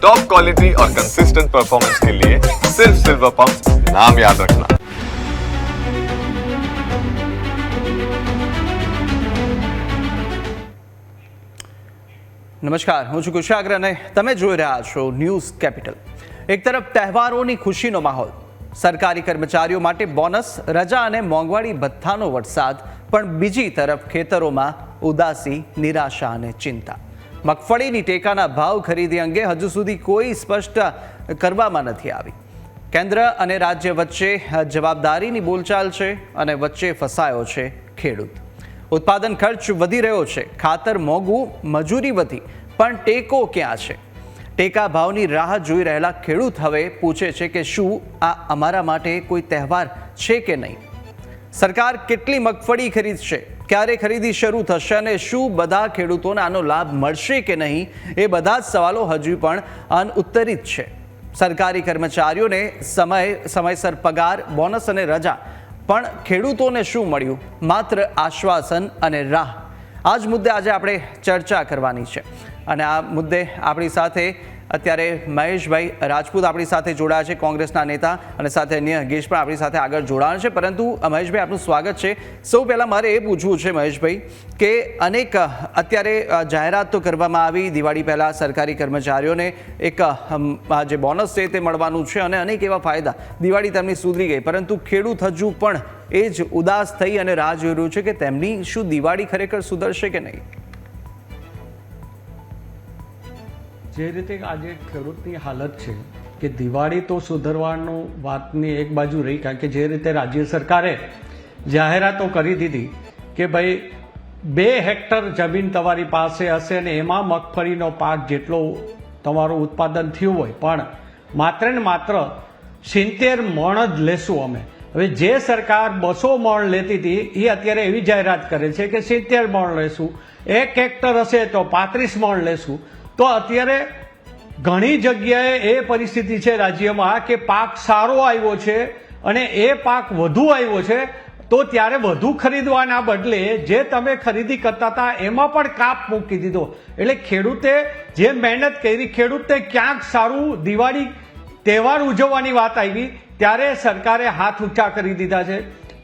Top quality और consistent performance के लिए सिर्फ सिल्वर पंप नाम याद रखना નમસ્કાર હું છું કુશાગ્ર અને તમે જોઈ રહ્યા છો ન્યૂઝ કેપિટલ એક તરફ તહેવારોની ખુશીનો માહોલ સરકારી કર્મચારીઓ માટે બોનસ રજા અને મોંઘવારી ભથ્થાનો વરસાદ પણ બીજી તરફ ખેતરોમાં ઉદાસી નિરાશા અને ચિંતા મગફળીની ટેકાના ભાવ ખરીદી અંગે હજુ સુધી કોઈ સ્પષ્ટ કરવામાં નથી આવી. કેન્દ્ર અને રાજ્ય વચ્ચે જવાબદારીની બોલચાલ છે અને વચ્ચે ફસાયો છે ખેડૂત. ઉત્પાદન ખર્ચ વધી રહ્યો છે. ખાતર, મોંઘું, મજૂરી વધી. પણ ટેકો ક્યાં છે? ટેકા ભાવની રાહ જોઈ રહેલા ખેડૂત હવે પૂછે છે કે શું આ અમારા માટે કોઈ તહેવાર છે કે નહીં? સરકાર કેટલી મગફળી ખરીદશે? ક્યારે ખરીદી શરૂ થશે અને શું બધા ખેડૂતોને આનો લાભ મળશે કે નહીં, એ બધા જ સવાલો હજુ પણ અનઉત્તરિત છે. સરકારી કર્મચારીઓને સમય, સમયસર પગાર, બોનસ અને રજા, પણ ખેડૂતોને શું મળ્યું? માત્ર આશ્વાસન અને રાહ. આ જ મુદ્દે આજે આપણે ચર્ચા કરવાની છે. અને આ મુદ્દે આપણી સાથે અત્યારે મહેશભાઈ રાજપૂત આપણી સાથે જોડાયા છે, કોંગ્રેસના નેતા અને સાથે અન્ય ગેશ પણ આપણી સાથે આગળ જોડાણ છે. પરંતુ મહેશભાઈ, આપનું સ્વાગત છે. સૌ પહેલાં મારે એ પૂછવું છે મહેશભાઈ કે અનેક અત્યારે જાહેરાત તો કરવામાં આવી. દિવાળી પહેલાં સરકારી કર્મચારીઓને એક જે બોનસ છે તે મળવાનું છે અને અનેક એવા ફાયદા દિવાળી તેમની સુધરી ગઈ. પરંતુ ખેડૂત હજુ પણ એ જ ઉદાસ થઈ અને રાહ જોઈ રહ્યું છે કે તેમની શું દિવાળી ખરેખર સુધરશે કે નહીં? જે રીતે આજે ખેડૂતની હાલત છે કે દિવાળી તો સુધરવાનું વાતની એક બાજુ રહી, કારણ કે જે રીતે રાજ્ય સરકારે જાહેરાતો કરી દીધી કે ભાઈ, બે હેક્ટર જમીન તમારી પાસે હશે ને એમાં મગફળીનો પાક જેટલો તમારું ઉત્પાદન થયું હોય. પણ માત્ર ને માત્ર સિત્તેર મણ જ લેશું અમે. હવે જે સરકાર બસો મણ લેતી હતી, એ અત્યારે એવી જાહેરાત કરે છે કે સિત્તેર મણ લેશું. એક હેક્ટર હશે તો પાંત્રીસ મણ લેશું. તો અત્યારે ઘણી જગ્યાએ એ પરિસ્થિતિ છે રાજ્યમાં કે પાક સારો આવ્યો છે અને એ પાક વધુ આવ્યો છે, તો ત્યારે વધુ ખરીદવાના બદલે જે તમે ખરીદી કરતા હતા એમાં પણ કાપ મૂકી દીધો. એટલે ખેડૂતે જે મહેનત કરી ખેડૂતે ક્યાંક સારું દિવાળી તહેવાર ઉજવવાની વાત આવી, ત્યારે સરકારે હાથ ઊંચા કરી દીધા છે.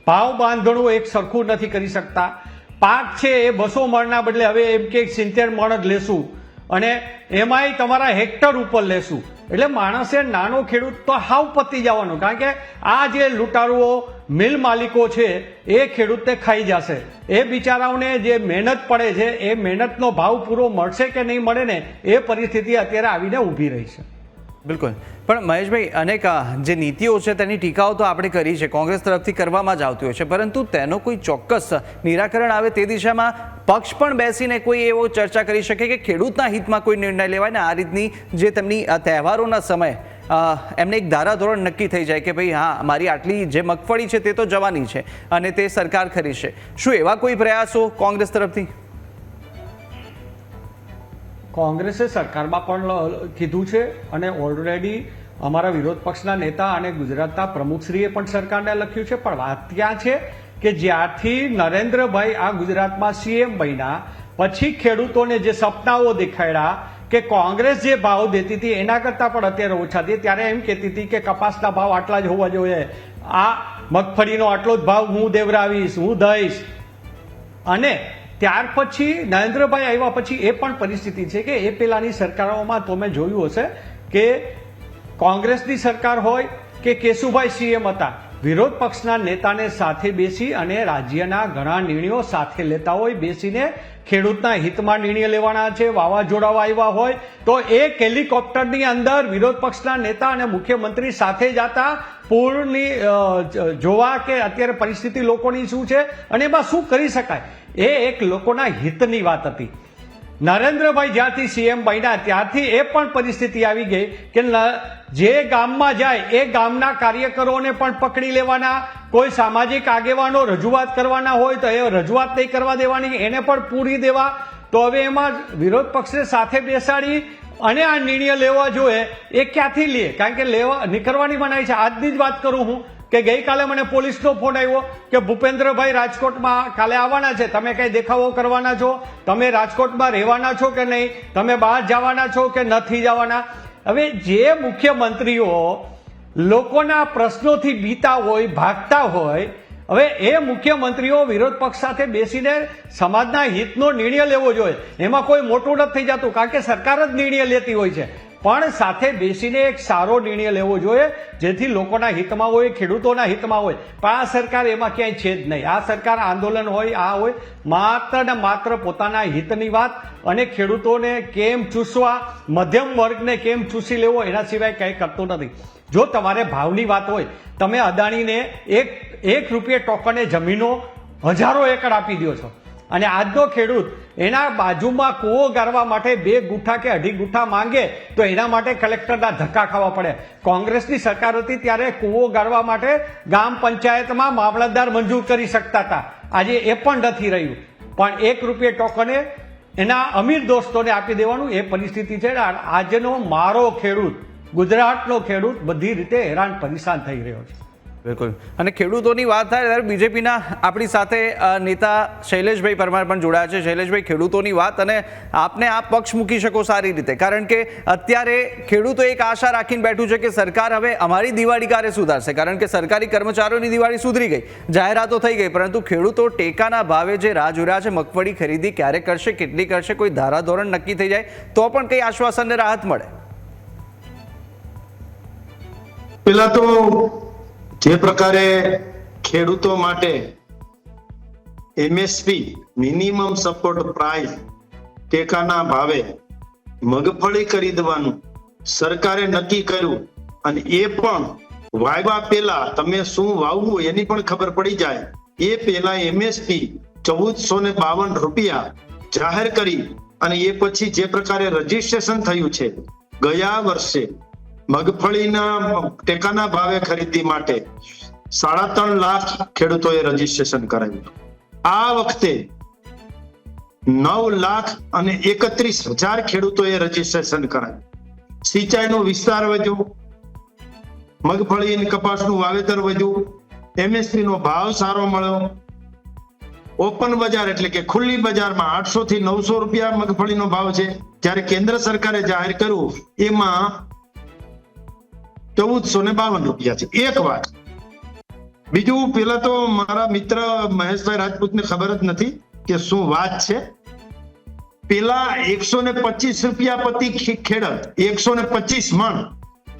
ભાવ બાંધણું એક સરખું નથી કરી શકતા. પાક છે એ બસો મણના બદલે હવે એમ કે સિત્તેર મણ જ લેશું. અને એમાંય તમારા હેક્ટર ઉપર લેશું. એટલે માણસે નાનો ખેડૂત તો હાવ પતી જવાનો, કારણ કે આ જે લૂંટારુઓ મિલ માલિકો છે, એ ખેડૂતને ખાઈ જશે. એ બિચારાઓને જે મહેનત પડે છે, એ મહેનતનો ભાવ પૂરો મળશે કે નહીં મળે ને, એ પરિસ્થિતિ અત્યારે આવીને ઊભી રહી છે. બિલકુલ. પણ મહેશભાઈ, અનેક જે નીતિઓ છે તેની ટીકાઓ તો આપણે કરી છે, કોંગ્રેસ તરફથી કરવામાં જ આવતી હોય છે. પરંતુ તેનો કોઈ ચોક્કસ નિરાકરણ આવે તે દિશામાં પક્ષ પણ બેસીને કોઈ એવો ચર્ચા કરી શકે કે ખેડૂતના હિતમાં કોઈ નિર્ણય લેવાય ને આ રીતની જે તેમની તહેવારોના સમયે એમને એક ધારાધોરણ નક્કી થઈ જાય કે ભાઈ હા, મારી આટલી જે મગફળી છે તે તો જવાની છે અને તે સરકાર ખરીદશે. શું એવા કોઈ પ્રયાસો કોંગ્રેસ તરફથી? કોંગ્રેસે સરકારમાં પણ કીધું છે અને ઓલરેડી અમારા વિરોધ પક્ષના નેતા અને ગુજરાતના પ્રમુખશ્રીએ પણ સરકારને લખ્યું છે. પણ વાત ત્યાં છે કે જ્યારથી નરેન્દ્રભાઈ આ ગુજરાતમાં સીએમ બન્યા, પછી ખેડૂતોને જે સપનાઓ દેખાડ્યા કે કોંગ્રેસ જે ભાવ દેતી હતી એના કરતાં પણ અત્યારે ઓછા હતી ત્યારે એમ કહેતી હતી કે કપાસના ભાવ આટલા જ હોવા જોઈએ. આ મગફળીનો આટલો જ ભાવ હું દેવરાવીશ, હું દઈશ. અને ત્યાર પછી નરેન્દ્રભાઈ આવ્યા પછી એ પણ પરિસ્થિતિ છે કે એ પેલાની સરકારોમાં તમે જોયું હશે કે કોંગ્રેસની સરકાર હોય કે કેશુભાઈ સીએમ હતા, વિરોધ પક્ષના નેતાને સાથે બેસી અને રાજ્યના ઘણા નિર્ણયો સાથે લેતા હોય, બેસીને ખેડૂતના હિતમાં નિર્ણય લેવાના છે, વાવાઝોડાઓ આવ્યા હોય, તો એક હેલિકોપ્ટરની અંદર વિરોધ પક્ષના નેતા અને મુખ્યમંત્રી સાથે જતા પૂરની જોવા કે અત્યારે પરિસ્થિતિ લોકોની શું છે અને એમાં શું કરી શકાય? એ એક લોકોના હિતની વાત હતી. નરેન્દ્રભાઈ જ્યારથી સીએમ બન્યા, ત્યારથી એ પણ પરિસ્થિતિ આવી ગઈ કે જે ગામમાં જાય, એ ગામના કાર્યકરોને પણ પકડી લેવાના, કોઈ સામાજિક આગેવાનો રજૂઆત કરવાના હોય તો એ રજૂઆત નહીં કરવા દેવાની, એને પણ પૂરી દેવા. તો હવે એમાં વિરોધ પક્ષને સાથે બેસાડી અને આ નિર્ણય લેવા જોઈએ, એ ક્યાંથી લે? કારણ કે લેવા, નીકળવાની મનાઈ છે. આજની જ વાત કરું હું. કે ગઈકાલે મને પોલીસનો ફોન આવ્યો કે ભૂપેન્દ્રભાઈ રાજકોટમાં કાલે આવવાના છે. તમે કંઈ દેખાવો કરવાના છો? તમે રાજકોટમાં રહેવાના છો કે નહીં? તમે બહાર જવાના છો કે નથી જવાના? હવે જે મુખ્યમંત્રીઓ લોકોના પ્રશ્નોથી બીતા હોય, ભાગતા હોય, હવે એ મુખ્યમંત્રીઓ વિરોધ પક્ષ સાથે બેસીને સમાજના હિતનો નિર્ણય લેવો જોઈએ. એમાં કોઈ મોટું નથી થઈ જતું, કારણ કે સરકાર જ નિર્ણય લેતી હોય છે. પણ સાથે બેસીને એક સારો નિર્ણય લેવો જોઈએ, જેથી લોકોના હિતમાં હોય, ખેડૂતોના હિતમાં હોય. પણ આ સરકાર એમાં ક્યાંય છે જ નહીં. આ સરકાર આંદોલન હોય, આ હોય, માત્ર ને માત્ર પોતાના હિતની વાત અને ખેડૂતોને કેમ ચૂસવા, મધ્યમ વર્ગને કેમ ચૂસી લેવો, એના સિવાય કંઈ કરતો નથી. જો તમારે ભાવની વાત હોય, તમે અદાણીને એક એક રૂપિયે ટોકને જમીનો હજારો એકર આપી દો છો. અને આજનો ખેડૂત એના બાજુમાં કૂવો ગાળવા માટે બે ગુઠ્ઠા કે અઢી ગુઠ્ઠા માંગે તો એના માટે કલેક્ટરના ધક્કા ખાવા પડે. કોંગ્રેસની સરકાર હતી ત્યારે કૂવો ગાળવા માટે ગામ પંચાયતમાં મામલતદાર મંજૂર કરી શકતા હતા. આજે એ પણ નથી રહ્યું. પણ એક રૂપિયે ટોકને એના અમીર દોસ્તોને આપી દેવાનું એ પરિસ્થિતિ છે. આજનો મારો ખેડૂત, ગુજરાતનો ખેડૂત બધી રીતે હેરાન પરેશાન થઈ રહ્યો છે. બિલકુલ. અને ખેડૂતોની વાત થાય ત્યારે બીજેપીના આપણી સાથે નેતા શૈલેષભાઈ પરમાર પણ જોડાયા છે. શૈલેષભાઈ, ખેડૂતોની વાત અને આપને આ પક્ષ મૂકી શકો સારી રીતે. કારણ કે અત્યારે ખેડૂતો એક આશા રાખીને બેઠું છે કે સરકાર હવે અમારી દિવાળી ક્યારે સુધારશે. કારણ કે સરકારી કર્મચારીઓની દિવાળી સુધરી ગઈ. જાહેરાતો થઈ ગઈ. પરંતુ ખેડૂતો ટેકાના ભાવે જે રાહ જોયા છે, મગફળી ખરીદી ક્યારે કરશે, કેટલી કરશે, કોઈ ધારાધોરણ નક્કી થઈ જાય, તો પણ કંઈ આશ્વાસનને રાહત મળે. પેલા તો જે પ્રકારે ખેડૂતો માટે એમએસપી મિનિમમ સપોર્ટ પ્રાઇસ ટેકાના ભાવે મગફળી ખરીદવાનું સરકારે નક્કી કર્યું અને એ પણ વાયવા પહેલા તમે શું વાવવું એની પણ ખબર પડી જાય. એ પહેલા એમએસપી ચૌદસો ને બાવન રૂપિયા જાહેર કરી અને એ પછી જે પ્રકારે રજીસ્ટ્રેશન થયું છે, ગયા વર્ષે મગફળીના ટેકાના ભાવે ખરીદી માટે સાડા ત્રણ લાખ ખેડૂતોએ રજીસ્ટ્રેશન કરાવ્યું. આ વખતે નવ લાખ અને એકત્રીસ હજાર ખેડૂતોએ રજીસ્ટ્રેશન કરાવ્યું. સિંચાઈનો વિસ્તાર વધ્યો મગફળી અને કપાસનું વાવેતર વધ્યું એમએસપી નો ભાવ સારો મળ્યો. ઓપન બજાર એટલે કે ખુલ્લી બજારમાં આઠસો થી નવસો રૂપિયા મગફળીનો ભાવ છે. જ્યારે કેન્દ્ર સરકારે જાહેર કર્યું, એમાં ચૌદસો ને બાવન રૂપિયા છે. એક વાત. બીજું, પેલા તો મારા મિત્ર મહેશભાઈ રાજપૂતને ખબર જ નથી કે શું વાત છે. પેલા એકસો ને પચીસ રૂપિયા પ્રતિ ખેડૂત, એકસો ને પચીસ મણ.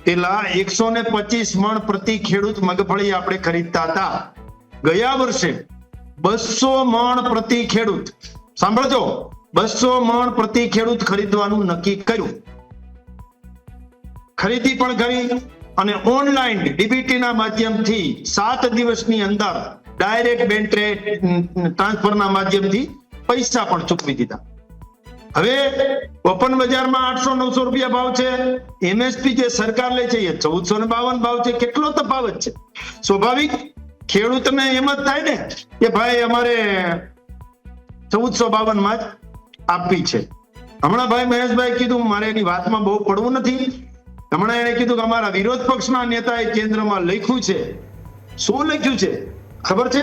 પેલા એકસો ને પચીસ મણ પ્રતિ ખેડૂત મગફળી આપણે ખરીદતા હતા. ગયા વર્ષે બસો મણ પ્રતિ ખેડૂત. સાંભળજો, બસો મણ પ્રતિ ખેડૂત ખરીદવાનું નક્કી કર્યું. ખરીદી પણ કરી. અને ઓનલાઈન ડીબીટી ના માધ્યમથી સાત દિવસની અંદર ડાયરેક્ટ બેંક ટ્રાન્સફરના માધ્યમથી પૈસા પણ ચૂકવી દીધા. હવે ઓપન બજારમાં આઠસો નવસો રૂપિયા ભાવ છે. એમએસપી જે સરકાર લે છે એ ચૌદસો ને બાવન ભાવ છે. કેટલો તફાવત છે? સ્વાભાવિક ખેડૂતને એમ જ થાય ને કે ભાઈ અમારે ચૌદસો બાવનમાં જ આપવી છે. હમણાં ભાઈ મહેશભાઈ કીધું, મારે એની વાતમાં બહુ પડવું નથી. હમણાં એને કીધું કે અમારા વિરોધ પક્ષના નેતાએ કેન્દ્રમાં લખ્યું છે. શું લખ્યું છે? ખબર છે?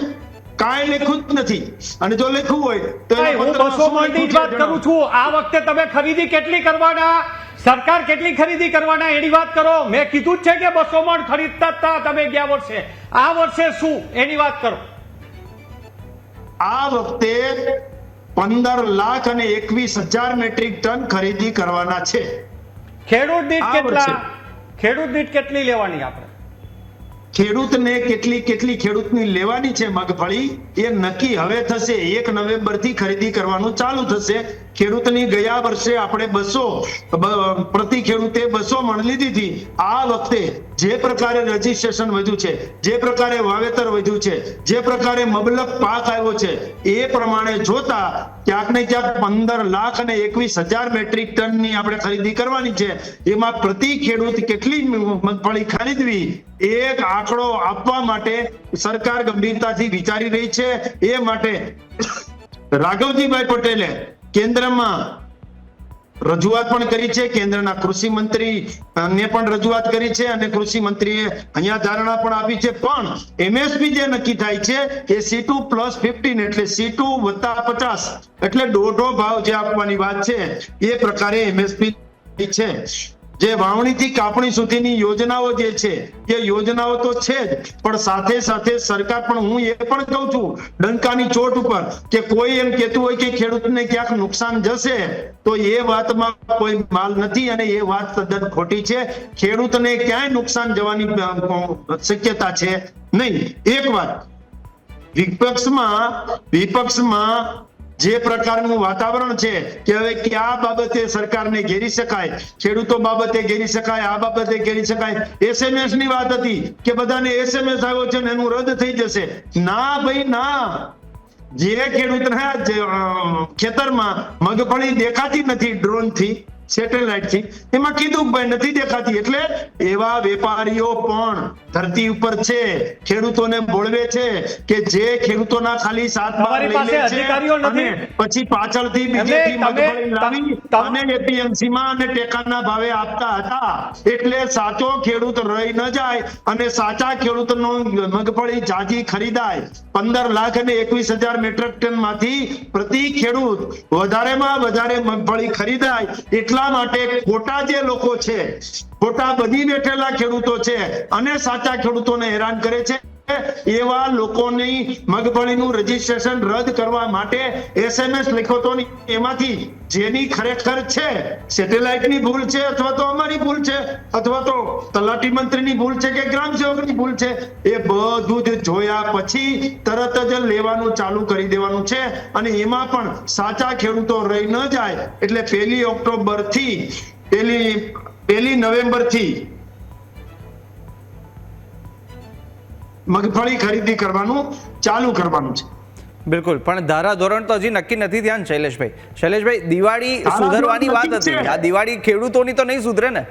કાંઈ લખ્યું જ નથી. અને જો લખ્યું હોય તો હું બસો મણની જ વાત કરું છું. આ વખતે તમે ખરીદી કેટલી કરવાના? સરકાર કેટલી ખરીદી કરવાના? એની વાત કરો. મેં કીધું જ છે કે બસો મણ ખરીદતા હતા તમે ગયા વર્ષે. આ વર્ષે શું? એની વાત કરો. આ વખતે પંદર લાખ અને એકવીસ હજાર મેટ્રિક ટન ખરીદી કરવાના છે. ખેડૂત દીઠ કેટલા ખેડૂત દીઠ કેટલી લેવાની આપણે? ખેડૂતને કેટલી કેટલી ખેડૂતની લેવાની છે મગફળી, એ નક્કી હવે થશે. એક નવેમ્બરથી ખરીદી કરવાનું ચાલુ થશે. ખેડૂતની ગયા વર્ષે આપણે બસો પ્રતિ ખેડૂતે બસો મણ લીધી હતી. આ વખતે જે પ્રકારે રજીસ્ટ્રેશન વધ્યું છે, જે પ્રકારે વાવેતર વધ્યું છે, જે પ્રકારે મબલક પાક આવ્યો છે, એ પ્રમાણે જોતા ક્યાંક ને ક્યાંક પંદર લાખ અને એકવીસ હજાર મેટ્રિક ટનની આપણે ખરીદી કરવાની છે. એમાં પ્રતિ ખેડૂત કેટલી મગફળી ખરીદવી એક આંકડો આપવા માટે સરકાર ગંભીરતાથી વિચારી રહી છે. એ માટે રાઘવજીભાઈ પટેલે કેન્દ્રમાં રજૂઆત પણ કરી છે. કેન્દ્રના કૃષિ મંત્રી ને પણ રજૂઆત કરી છે અને કૃષિ મંત્રીએ અહીંયા ધારણા પણ આપી છે. પણ એમએસપી જે નક્કી થાય છે એ સી ટુ પ્લસ ફિફ્ટીન એટલે સી ટુ વત્તા પચાસ એટલે દોઢો ભાવ જે આપવાની વાત છે, એ પ્રકારે એમએસપી છે. જે વાવણીથી કાપણી સુધીની યોજનાઓ જે છે, એ યોજનાઓ તો છે જ, પણ સાથે સાથે સરકાર પણ હું એ પણ કહું છું, ડંકાની ચોટ ઉપર કે કોઈ એમ કહેતું હોય કે ખેડૂતને ક્યાંક નુકસાન જશે, તો એ વાતમાં કોઈ માલ નથી અને એ વાત તદ્દન ખોટી છે. ખેડૂતને ક્યાંય નુકસાન જવાની શક્યતા છે નહીં. એક વાત, વિપક્ષમાં વિપક્ષમાં જે પ્રકારનું વાતાવરણ છે કે હવે કયા બાબતે સરકારને ઘેરી શકાય, ખેડૂતો બાબતે ઘેરી શકાય, આ બાબતે ઘેરી શકાય એસએમએસની વાત હતી કે બધાને એસએમએસ આવ્યો છે ને એનું રદ થઈ જશે. ના ભાઈ, ના. જે ખેડૂતના ખેતરમાં મગફળી દેખાતી નથી ડ્રોન થી સેટેલાઇટથી. એમાં કીધું ભાઈ નથી દેખાતી. એટલે એવા વેપારીઓ પણ ધરતી ઉપર છે ખેડૂતોને બોળવે છે કે જે ખેડૂતોના ખાલી સાત બાર લઈ લે છે અને પછી પાછળથી બીજેપી મગફળી લાવી અને એપીએમસી માં અને ટેકાના ભાવે આપતા હતા. એટલે સાચો ખેડૂત રહી ન જાય અને સાચા ખેડૂતનો મગફળી જાજી ખરીદાય. પંદર લાખ અને એકવીસ હજાર મેટ્રિક ટનમાંથી પ્રતિ ખેડૂત વધારેમાં વધારે મગફળી ખરીદાય. એટલા માટે ખોટા જે લોકો છે, ખોટા બની બેઠેલા ખેડૂતો છે અને સાચા ખેડૂતોને હેરાન કરે છે. એવા લોકોની મગફળીનું રજીસ્ટ્રેશન રદ કરવા માટે એસએમએસ લખો તો એમાંથી જેની ખરેખર છે સેટેલાઇટની ભૂલ છે અથવા તો અમારી ભૂલ છે અથવા તો તલાટી મંત્રીની ભૂલ છે કે ગ્રામ સેવકની ભૂલ છે, એ બધું જ જોયા પછી તરત જ લેવાનું ચાલુ કરી દેવાનું છે અને એમાં પણ સાચા ખેડૂતો રહી ન જાય એટલે પહેલી ઓક્ટોબરથી પહેલી પહેલી નવેમ્બરથી મગફળી ખરીદી કરવાનું ચાલુ કરવાનું છે. બિલકુલ પણ ધારા ધોરણ તો હજી નક્કી નથી ધ્યાન શૈલેષભાઈ. શૈલેષભાઈ દિવાળી સુધરવાની વાત હતી. આ દિવાળી ખેડૂતોની તો નહીં સુધરે ને?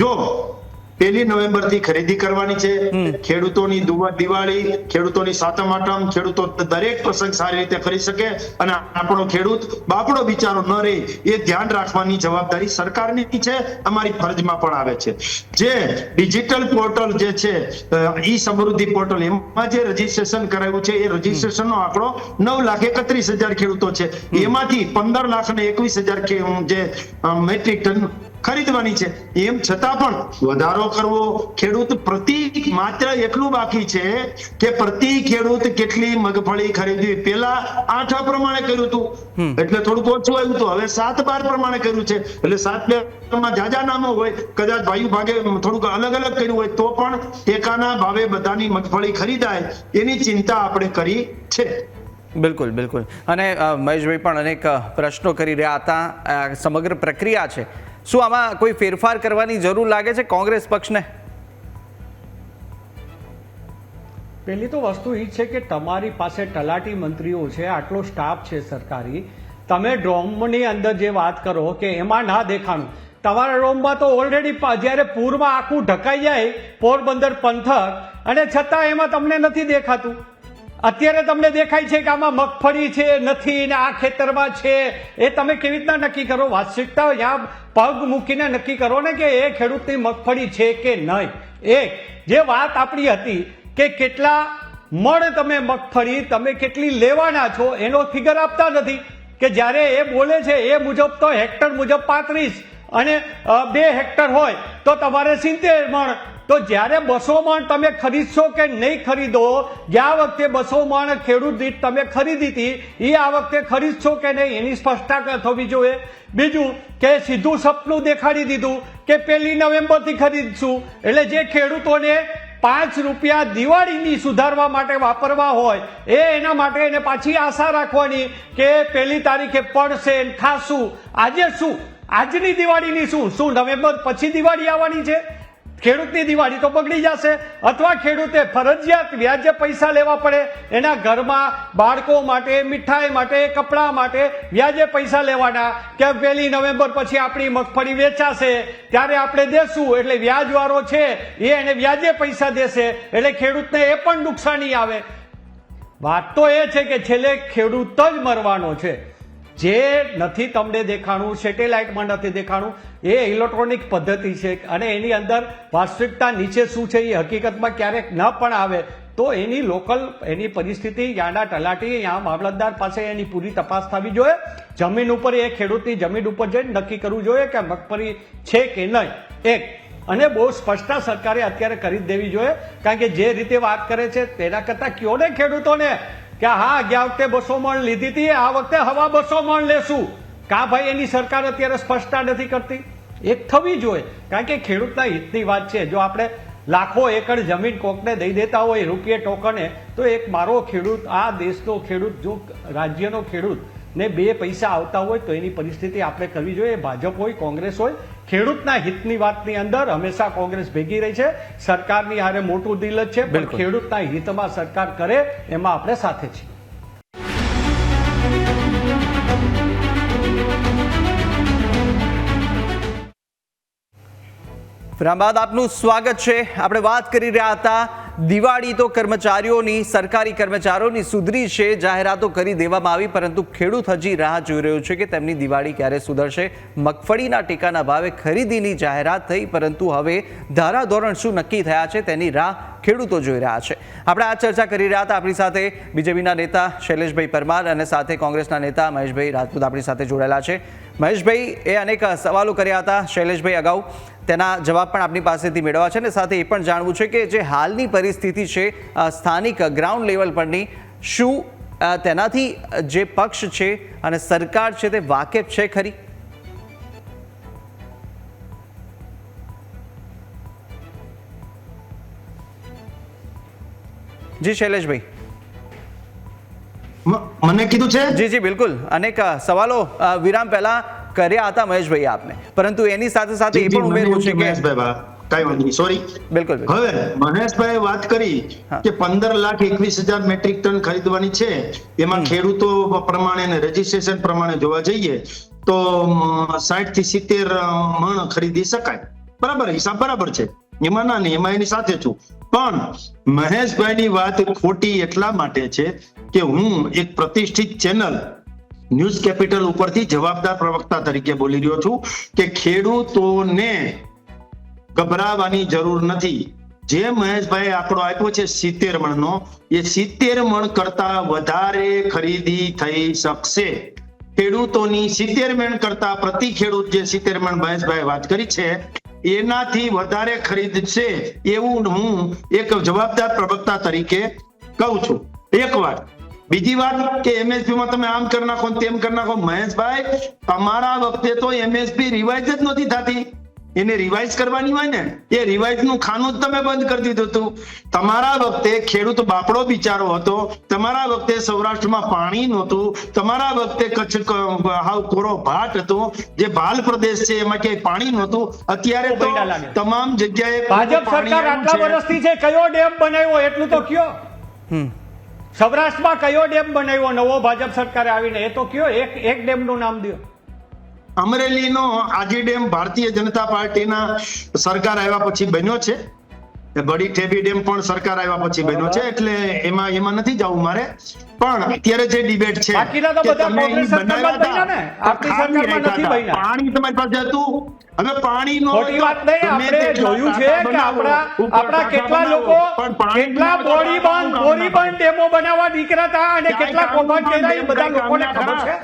જો પહેલી નવેમ્બરથી ખરીદી કરવાની છે. ખેડૂતોની દિવાળી ખેડૂતોની સાતમ આઠમ ખેડૂતો દરેક પ્રસંગ સારી રીતે કરી શકે અને આપણો ખેડૂત બાપડો બિચારો ન રહે એ ધ્યાન રાખવાની જવાબદારી સરકારની છે અમારી ફરજમાં પણ આવે છે. જે ડિજિટલ પોર્ટલ જે છે ઈ સમૃદ્ધિ પોર્ટલ એમાં જે રજીસ્ટ્રેશન કરાયું છે એ રજીસ્ટ્રેશન નો આંકડો નવ લાખ એકત્રીસ હજાર ખેડૂતો છે. એમાંથી પંદર લાખ અને એકવીસ હજાર જે મેટ્રિક ટન ખરીદવાની છે. એમ છતાં પણ વધારો કરવો ખેડૂત પ્રતિ માત્ર એટલું બાકી છે કે પ્રતિ ખેડૂત કેટલી મગફળી ખરીદવી પેલા આઠ પ્રમાણે કર્યું હતું એટલે થોડુંક ઓછું આવ્યું હતું હવે સાત બાર પ્રમાણે કર્યું છે. એટલે સાત બે માં જાજા નામો હોય કદાચ ભાઈ ભાગે થોડુંક અલગ અલગ કર્યું હોય તો પણ ટેકાના ભાવે બધાની મગફળી ખરીદાય એની ચિંતા આપણે કરી છે. બિલકુલ બિલકુલ. અને મહેશભાઈ પણ અનેક પ્રશ્નો કરી રહ્યા હતા. સમગ્ર પ્રક્રિયા છે. શું આમાં કોઈ ફેરફાર કરવાની જરૂર લાગે છે કોંગ્રેસ પક્ષને? પહેલી તો વસ્તુ એ છે કે તમારી પાસે તલાટી મંત્રીઓ છે, આટલો સ્ટાફ છે સરકારી. તમે ડ્રોમની અંદર જે વાત કરો કે એમાં ના દેખાણું. તમારા ડ્રોમમાં તો ઓલરેડી જ્યારે પૂરમાં આખું ઢકાઈ જાય, પોરબંદર પંથક, અને છતાં એમાં તમને નથી દેખાતું. અત્યારે તમને દેખાય છે કે આમાં મગફળી છે, નથી ને આ ખેતરમાં છે. એ તમે કેવી રીતના નક્કી કરો? વાસ્તવિકતા યા પગ મૂકીને નક્કી કરો ને કે એ ખેડૂતની મગફળી છે કે નહીં? એક, જે વાત આપણી હતી કે કેટલા મણ તમે મગફળી, તમે કેટલી લેવાના છો, એનો ફિગર આપતા નથી કે જ્યારે એ બોલે છે એ મુજબ તો હેક્ટર મુજબ પાંત્રીસ અને બે હેક્ટર હોય તો તમારે સિત્તેર મણ તો જ્યારે બસો મણ તમે ખરીદશો કે નહીં ખરીદો ગયા વખતે બસો મણ ખેડૂત દીઠ તમે ખરીદી હતી એ આ વખતે ખરીદશો કે નહીં એની સ્પષ્ટતા થવી જોઈએ. બીજું કે સીધું સપનું દેખાડી દીધું કે પહેલી નવેમ્બરથી ખરીદશું. એટલે જે ખેડૂતોને પાંચ રૂપિયા દિવાળીની સુધારવા માટે વાપરવા હોય, એ એના માટે એને પાછી આશા રાખવાની કે પહેલી તારીખે પડશે ખાશું. આજે શું? આજની દિવાળીની શું? શું નવેમ્બર પછી દિવાળી આવવાની છે? ખેડૂતની દિવાળી તો બગડી જશે. અથવા ખેડૂતે ફરજિયાત વ્યાજે પૈસા લેવા પડે. એના ઘરમાં બાળકો માટે, મીઠાઈ માટે, કપડાં માટે વ્યાજે પૈસા લેવાના. કે પહેલી નવેમ્બર પછી આપણી મગફળી વેચાશે. ત્યારે આપણે દેશું. એટલે વ્યાજવાળો છે, એ એને વ્યાજે પૈસા દેશે. એટલે ખેડૂતને એ પણ નુકસાની આવે. વાત તો એ છે કે છેલ્લે ખેડૂત જ મરવાનો છે. જે નથી તમને દેખાણું, સેટેલાઇટમાં નથી દેખાણું, એ ઇલેક્ટ્રોનિક પદ્ધતિ છે અને એની અંદર વાસ્તવિકતા નીચે શું છે એ હકીકતમાં ક્યારેક ન પણ આવે. તો એની લોકલ, એની પરિસ્થિતિ, યાંડા તલાટી, યા મામલતદાર પાસે એની પૂરી તપાસ થવી જોઈએ. જમીન ઉપર એ ખેડૂતની જમીન ઉપર જઈને નક્કી કરવું જોઈએ કે મગફળી છે કે નહીં. એક. અને બહુ સ્પષ્ટતા સરકારે અત્યારે કરી દેવી જોઈએ. કારણ કે જે રીતે વાત કરે છે તેના કરતા કયો ને ખેડૂતોને? કે હા, ગયા વખતે બસો મણ લીધી હતી, આ વખતે હવા બસો મણ લેશું. કા ભાઈ, એની સરકાર અત્યારે સ્પષ્ટતા નથી કરતી? એક થવી જોઈએ. કારણ કે ખેડૂતના હિતની વાત છે, જો આપણે લાખો એકર જમીન કોકને દઈ દેતા હોય, રૂપિયે ટોકને, તો એક મારો ખેડૂત, આ દેશનો ખેડૂત, જો રાજ્યનો ખેડૂત ને બે પૈસા આવતા હોય, તો એની પરિસ્થિતિ આપણે કરવી જોઈએ. ભાજપ હોય, કોંગ્રેસ હોય ખેડૂતના હિતની વાતની અંદર હંમેશા કોંગ્રેસ ભેગી રહી છે. સરકારની હારે મોટું દિલ જ છે પણ ખેડૂતના હિતમાં સરકાર કરે એમાં આપણે સાથે છીએ. વિરામ બાદ આપનું સ્વાગત છે. આપણે વાત કરી રહ્યા હતા દિવાળી તો કર્મચારીઓની, સરકારી કર્મચારીઓની સુધરી છે, જાહેરાતો કરી દેવામાં આવી, પરંતુ ખેડૂત હજી રાહ જોઈ રહ્યો છે કે તેમની દિવાળી ક્યારે સુધરશે. મગફળીના ટેકાના ભાવે ખરીદીની જાહેરાત થઈ, પરંતુ હવે ધારાધોરણ શું નક્કી થયા છે તેની રાહ ખેડૂતો જોઈ રહ્યા છે. આપણે આ ચર્ચા કરી રહ્યા હતા. આપણી સાથે બીજેપીના નેતા શૈલેષભાઈ પરમાર અને સાથે કોંગ્રેસના નેતા મહેશભાઈ રાજપૂત આપણી સાથે જોડાયેલા છે. મહેશભાઈ, એ અનેક સવાલો કર્યા હતા શૈલેષભાઈ અગાઉ. તેના જવાબ પણ આપની પાસેથી મેળવવા છે અને સાથે એ પણ જાણવું છે કે જે હાલની પરિસ્થિતિ છે સ્થાનિક ગ્રાઉન્ડ લેવલ પરની, શું તેનાથી જે પક્ષ છે અને સરકાર છે તે વાકેફ છે ખરી? જી શૈલેષભાઈ. મને કીધું છે? જી જી બિલકુલ. અનેક સવાલો વિરામ પહેલા કર્યા હતા મહેશભાઈ આપને. પરંતુ એની સાથે સાથે એ પણ ઉમેરવું છે કે કઈ વાંધો નહીં. સોરી બિલકુલ. હવે મહેશભાઈ વાત કરી કે પંદર લાખ એકવીસ હજાર મેટ્રિક ટન ખરીદવાની છે. એમાં ખેડૂતો પ્રમાણે અને રજીસ્ટ્રેશન પ્રમાણે જોવા જઈએ તો સાઠથી સિત્તેર મણ ખરીદી શકાય. બરાબર હિસાબ બરાબર છે. એમાં ના નહીં એમાં એની સાથે છું. પણ મહેશભાઈની વાત ખોટી એટલા માટે છે કે હું એક પ્રતિષ્ઠિત ચેનલ ન્યૂઝ કેપિટલ ઉપરથી જવાબદાર પ્રવક્તા તરીકે બોલી રહ્યો છું કે ખેડૂતોને ગભરાવાની જરૂર નથી. જે મહેશભાઈ આંકડો આપ્યો છે સિત્તેર મણનો, એ સિત્તેર મણ કરતા વધારે ખરીદી થઈ શકશે. ખેડૂતોની સિત્તેર મણ કરતા પ્રતિ ખેડૂત જે સિત્તેર મણ મહેશભાઈ વાત કરી છે એનાથી વધારે ખરીદશે એવું હું એક જવાબદાર પ્રવક્તા તરીકે કહું છું. એક વાત. બીજી વાત કે એમએસપી માં તમે આમ કરી નાખો તેમ કરી નાખો. મહેશભાઈ, તમારા વખતે તો એમએસપી રિવાઇઝ જ નથી થતી. એને રિવાઇઝ કરવાની હોય ને એ રિવાઇઝનું ખાનું જ તમે બંધ કરી દીધું હતું. તમારા વખતે ખેડૂત બાપડો બિચારો હતો તમારા વખતે સૌરાષ્ટ્રમાં પાણી નહોતું તમારા વખતે કચ્છ હાવ કોરો ભાટ હતો જે ભાલ પ્રદેશ છે એમાં ક્યાંય પાણી નહોતું. અત્યારે તો તમામ જગ્યાએ ભાજપ સરકાર આટલા વર્ષથી છે કયો ડેમ બનાવ્યો એટલું તો કયો? સૌરાષ્ટ્રમાં કયો ડેમ બનાવ્યો? નવો ભાજપ સરકારે આવીને એ તો કયો એક એક ડેમનું નામ દો. અમરેલીનો આજી ડેમ ભારતીય જનતા પાર્ટીના સરકાર આવ્યા પછી બન્યો છે. બડી ઠેબી ડેમ પણ સરકાર આવ્યા પછી બન્યો છે એટલે એમાં એમાં નથી જવું મારે. પણ અત્યારે જે ડિબેટ છે કે તમે. પાણી તમારી પાસે હતું? હવે પાણીનો વાત નહીં આપણે જોયું છે કે આપણા આપણા કેટલા લોકો કેટલા બોડી બંધ બોરી બંધ ડેમો બનાવવા નીકળ્યા હતા અને કેટલા કૌભાંડ કર્યા એ બધા લોકોને ખબર છે?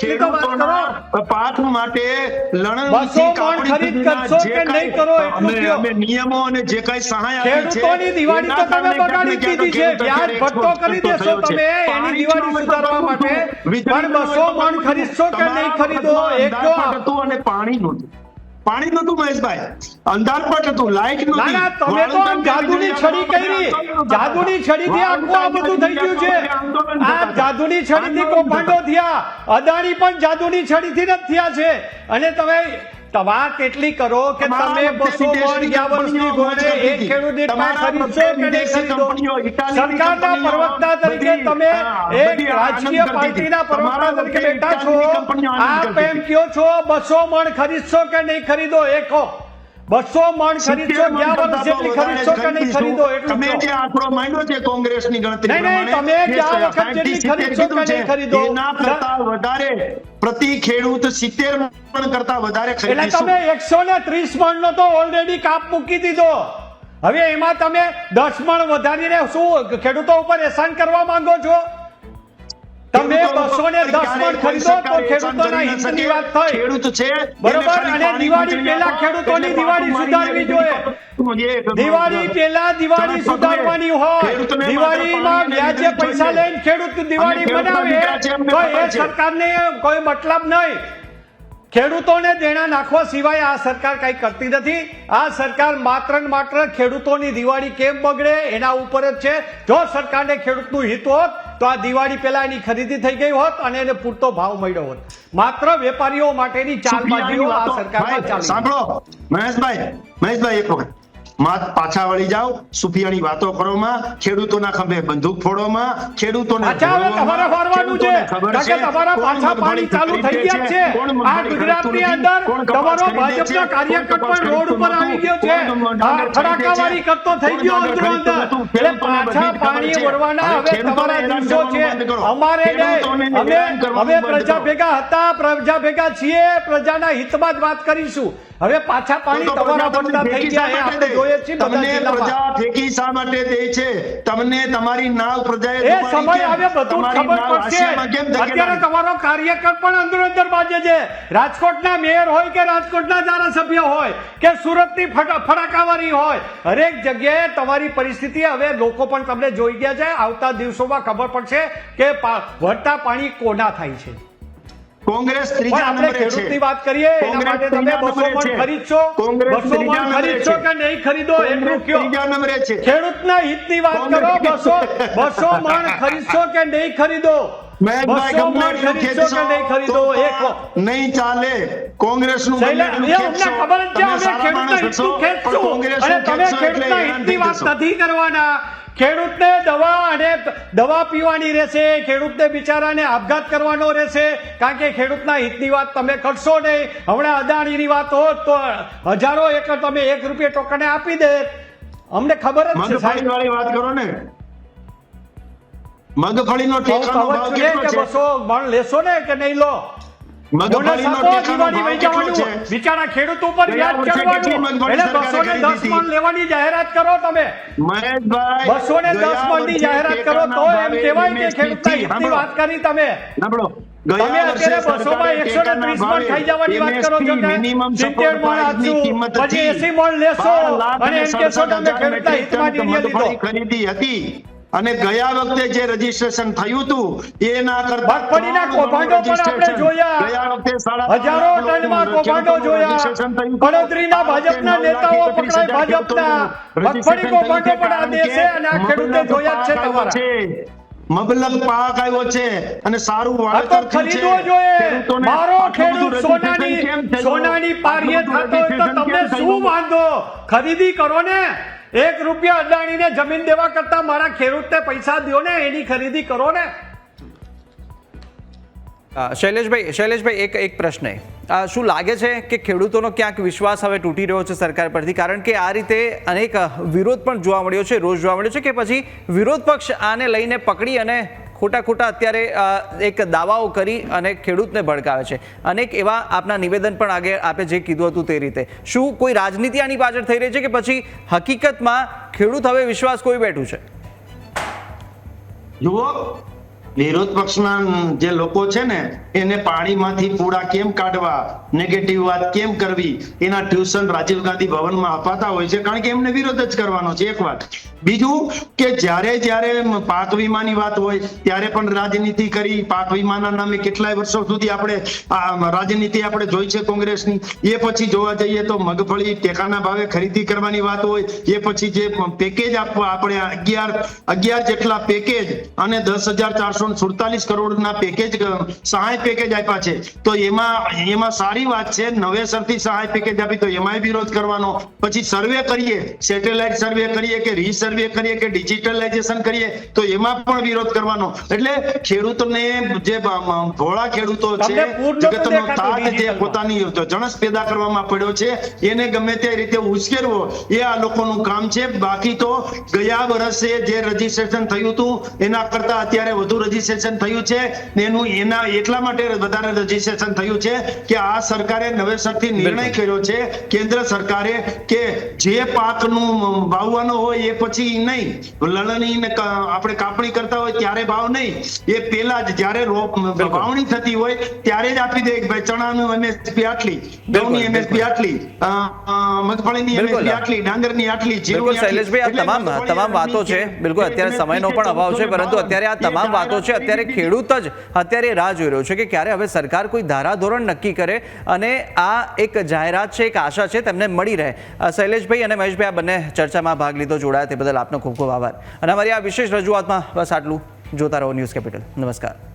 ખેડૂતોના માટે લણણ નિયમો અને જે કઈ સહાય દિવાળી તમે બગાડી દીધી છે. વ્યાજ ભથ્થો કરી દેશો તમે એની દિવાળી સુધારવા માટે. પણ બસો મણ ખરીદશો કે નહીં ખરીદો? એક જો હતું અને પાણી નહોતું. પાણી નતું મહેશભાઈ. અંધારપટ હતું લાઈટ ના નહોતી. ના તમે તો જાદુની છડી કરી. જાદુની છડીથી આખું આ બધું થઈ ગયું છે. આ જાદુની છડીથી કોપાંડો થયા. અદાણી પણ જાદુની છડીથી જ થયા છે. અને તમે વાત એટલી કરો કે તમે બસો મણ વિદેશી ગયા વર્ષની કરતી એક. ખેડૂત. દીઠ તમારા ખરીદશો સરકારના પ્રવક્તા તરીકે તમે એક રાજકીય પાર્ટીના પ્રવક્તા તરીકે બેઠા છો. આપ એમ કયો છો? બસો મણ ખરીદશો કે નહીં ખરીદો? એ કહો. બસો મણ ખરીદશો ગયા વર્ષ જેટલી ખરીદશો કે નહીં ખરીદો એટલું તમે જે આંકડો માંડ્યો છે કોંગ્રેસની ગણતરી નહીં, તમે ગયા વખત જેટલી ખરીદશો કે નહીં ખરીદો? એના કરતા વધારે પ્રતિ ખેડૂત સિત્તેર મણ કરતા વધારે એટલે તમે એકસો ને ત્રીસ મણ નો તો ઓલરેડી કાપ મૂકી દીધો. હવે એમાં તમે દસ મણ વધારીને શું ખેડૂતો ઉપર એહસાન કરવા માંગો છો? તમે બસો ને દસ મણ ખરીદો તો ખેડૂતોના હિતની વાત થઈ ખેડૂત છે બરોબર? અને દિવાળી પહેલા ખેડૂતોની દિવાળી સુધારવી જોઈએ. દિવાળી પહેલા દિવાળી સુધારવાની હોય. દિવાળીમાં વ્યાજે પૈસા લઈને ખેડૂત દિવાળી બનાવે તો એ સરકારને કોઈ મતલબ નહીં. ખેડૂતોને દેણા નાખવા સિવાય આ સરકાર કઈ કરતી નથી. આ સરકાર માત્ર ને માત્ર ખેડૂતોની દિવાળી કેમ બગડે એના ઉપર જ છે. જો સરકારને ખેડૂતનું હિત હોત તો આ દિવાળી પહેલા એની ખરીદી થઈ ગઈ હોત અને એને પૂરતો ભાવ મળ્યો હોત. માત્ર વેપારીઓ માટેની ચાલબાજીઓ આ સરકારમાં ચાલી સાંભળો. મહેશભાઈ મહેશભાઈ એક વખત. માત પાછા વળી જાઓ સુફિયાની વાતો કરોમાં ખેડૂતોના ખંભે બંદૂક ફોડોમાં ખેડૂતોને તમારે ફરવાનું છે. ખેડૂતોને કે તમારા પાછા પાણી ચાલુ થઈ ગયા છે આ ગુજરાતની અંદર નથી, કોણ કપાસ તમારો ભાજપનો કાર્યકર પણ રોડ ઉપર આવી ગયો છે. ખરીદતું આ નથી, કોણ ફડાકાવારી કરતો થઈ ગયો અંદરો અંદર. એટલે પાછા પાણી વળવાના હવે હવે તમારા દિવસો છે. અમારે અમે અમે પ્રજા. ભેગા હતા પ્રજા ભેગા છીએ પ્રજાના હિતમાં જ વાત કરીશું. હવે પાછા પાણી તમારા પ્રજા થઈ ગયા આપણે? જોઈએ છીએ તમને પ્રજા ફેંકી શા માટે દે છે? તમને તમારી નાવ પ્રજાએ એ સમય આવે બધું ખબર પડશે? અત્યારે તમારો કાર્યકર પણ અંદર અંદર બાજે છે. રાજકોટના મેયર હોય કે રાજકોટના ધારાસભ્ય હોય કે સુરતની ફટાકાવારી હોય હરેક જગ્યાએ તમારી પરિસ્થિતિ હવે લોકો પણ તમને જોઈ ગયા છે. આવતા દિવસોમાં ખબર પડશે કે વધતા પાણી કોના થાય છે. કોંગ્રેસ ત્રીજા નંબરે છે. વાત કરીએ એના માટે તમે ત્રીજા બસો નંબરે મણ ખરીદશો. કોંગ્રેસ ત્રીજા નંબરે છે. કે નહીં ખરીદો એટલું કોંગ્રેસ કયો ત્રીજા નંબરે છે. ખેડૂતના હિતની વાત કરો કોંગ્રેસ- બસો બસો મણ ખરીદશો કે નહીં ખરીદો? નહીં ચાલે. કોંગ્રેસનું. ખબર જ છે થઈ વાત નથી કરવાના. ખેડૂતને દવા અને દવા પીવાની રહેશે ખેડૂતને બિચારાને આપઘાત કરવાનો રહેશે. કારણ કે ખેડૂતના હિતની વાત તમે કરશો નહીં. હમણાં અદાણીની વાત હોત તો હજારો એકર તમે એક રૂપિયા ટોકને આપી દે. અમને ખબર જ છે સાહેબ. વાળી વાત કરો ને. મગફળીનો ટેકાનો ભાવ કેટલો છે? લેશો ને કે નહીં લો? મગફળીનો બોનસ આપો, ટેકાનો દિવાળી ભાવ વહી કેટલો જવાનું. છે? બિચારા ખેડૂત ઉપર વ્યાજ ચડવાનું એટલે બસો ને દસ મણ લેવાની જાહેરાત કરો તમે. બસો ને દસ ગયા મણની જાહેરાત કરો તો એમ કહેવાય કે ખેડૂતના હિતની વાત કરી તમે. તમે ગયા વર્ષે અત્યારે એકસો ને ત્રીસ મણ ખાઈ જવાની વાત કરો છો MSP ને minimum સિત્તેર મણ આપશું પછી એસી મણ લેશો. અને એમ કહેશો કે ખેડૂતના હિતમાં નિર્ણય લીધો. ખરીદી હતી. અને ગયા વખતે જે રજીસ્ટ્રેશન થયું હતું એના કરતા મગફળીના કૌભાંડો પણ આપણે જોયા. ગયા વખતે હજારો ટનમાં કૌભાંડો જોયા. વડોદરીના ભાજપના નેતાઓ પકડાય ભાજપના. મગફળી કૌભાંડો પણ આ દેશે અને આ ખેડૂતે જોયા છે તમારા. મબલક પાક આવ્યો છે. અને સારું વાવેતર ખરીદવો જોઈએ. મારો ખેડૂત સોનાની સોનાની પારીએ થતો તો તમને શું વાંધો? ખરીદી કરો ને. એક રૂપિયા અદાણીને જમીન દેવા કરતા મારા ખેડૂતને પૈસા દ્યો ને, એની ખરીદી કરો ને. શૈલેષભાઈ શૈલેષભાઈ, એક એક પ્રશ્ન શું લાગે છે કે ખેડૂતોનો ક્યાંક વિશ્વાસ હવે તૂટી રહ્યો છે સરકાર પરથી? કારણ કે આ રીતે અનેક વિરોધ પણ જોવા મળ્યો છે, રોજ જોવા મળ્યો છે કે પછી વિરોધ પક્ષ આને લઈને પકડી અને ખોટા ખોટા અત્યારે એક દાવાઓ કરી અને ખેડૂતને ભડકાવે છે. અનેક એવા આપના નિવેદન પણ આગળ આપે જે કીધું હતું તે રીતે. શું કોઈ રાજનીતિ આની પાછળ થઈ રહી છે કે પછી હકીકતમાં ખેડૂત હવે વિશ્વાસ કોઈ બેઠું છે? જુઓ વિરોધ પક્ષના જે લોકો છે ને, એને પાણીમાંથી પૂડા કેમ કાઢવા નેગેટિવ વાત કેમ કરવી, એના ટ્યુશન રાજીવ ગાંધી ભવનમાં અપાતા હોય છે, કારણ કે એમને વિરોધ જ કરવાનો છે, એક વાત. બીજું કે જ્યારે જ્યારે પાક વીમાની વાત હોય, ત્યારે પણ રાજનીતિ કરી, પાક વીમાના નામે કેટલાય વર્ષો સુધી આપણે રાજનીતિ આપણે જોઈ છે કોંગ્રેસની. એ પછી જોવા જઈએ તો મગફળી ટેકાના ભાવે ખરીદી કરવાની વાત હોય, એ પછી જે પેકેજ આપવા, આપણે અગિયાર અગિયાર જેટલા પેકેજ અને દસ હજાર ચારસો સુડતાલીસ કરોડના પેકેજ સહાય પેકેજ આપ્યા છે. તો એમાં એમાં સારી વાત છે. નવેસરથી સહાય પેકેજ આપી તો એમાંય વિરોધ કરવાનો. પછી સર્વે કરીએ સેટેલાઇટ સર્વે કરીએ કે રીસર્વે કરીએ કે ડિજિટલાઇઝેશન કરીએ તો એમાં પણ વિરોધ કરવાનો. એટલે ખેડૂતોને જે ભોળા ખેડૂતો છે જગતનો દેખાતું જે પોતાની જણસ પેદા કરવામાં પડ્યો છે. એને ગમે તે રીતે ઉશ્કેરવો એ આ લોકોનું કામ છે. બાકી તો ગયા વર્ષે જે રજીસ્ટ્રેશન થયું હતું એના કરતા અત્યારે વધુ રજીસ્ટ્રેશન થયું છે એનું એના એટલા માટે વધારે રજીસ્ટ્રેશન થયું છે કે આ સરકારે નવેસરથી નિર્ણય કર્યો છે કેન્દ્ર સરકારે કે જે પાકનું વાવવાનો હોય એ પછી નહીં. લણણી આપણે કાપણી કરતા હોય ત્યારે ભાવ નહીં. એ પેલા જ જ્યારે રોપ વાવણી થતી હોય ત્યારે જ આપી દે ભાઈ ચણાનું એમએસપી આટલી ઘઉંની એમએસપી આટલી મગફળીની એમએસપી આટલી ડાંગરની આટલી જીરું શૈલેષભાઈ આ તમામ તમામ વાતો છે. બિલકુલ અત્યારે સમયનો પણ અભાવ છે પરંતુ અત્યારે આ તમામ વાતો છે. અત્યારે ખેડૂત જ અત્યારે રાહ જોઈ રહ્યો છે કે ક્યારે હવે સરકાર કોઈ ધારાધોરણ નક્કી કરે અને આ એક જાહેરાત છે, એક આશા છે, તેમને મળી રહે. શૈલેષભાઈ અને મહેશભાઈ, આ બંને ચર્ચામાં ભાગ લીધો, જોડાયા તે બદલ આપનો ખૂબ ખૂબ આભાર. અને અમારી આ વિશેષ રજૂઆતમાં બસ આટલું. જોતા રહો ન્યૂઝ કેપિટલ. નમસ્કાર.